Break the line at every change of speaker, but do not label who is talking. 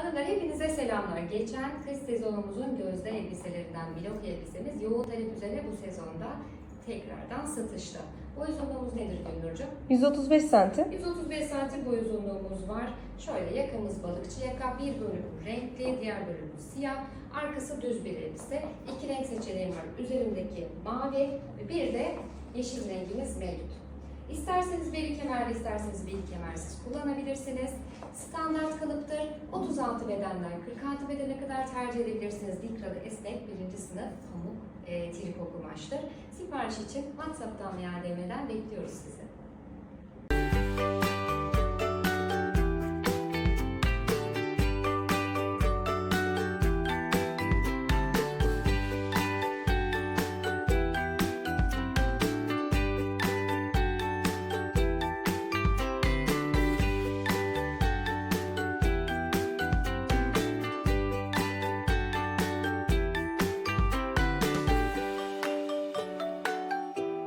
Hanımlar hepinize selamlar. Geçen kış sezonumuzun gözde elbiselerinden blok elbisemiz yoğun talep üzerine bu sezonda tekrardan satışta. Boy uzunluğumuz nedir Gülnurcuğum?
135 santim.
135 santim boy uzunluğumuz var. Şöyle yakamız balıkçı yaka, bir bölümü renkli, diğer bölümü siyah. Arkası düz bir elbise. İki renk seçeneğim var. Üzerindeki mavi ve bir de yeşil rengimiz mevcut. İsterseniz beli kemerli, isterseniz beli kemersiz kullanabilirsiniz. Standart kalıptır. 36 bedenden 46 bedene kadar tercih edebilirsiniz. Likralı esnek birinci sınıf pamuk e, triko kumaştır. Sipariş için WhatsApp'tan veya DM'den bekliyoruz sizi.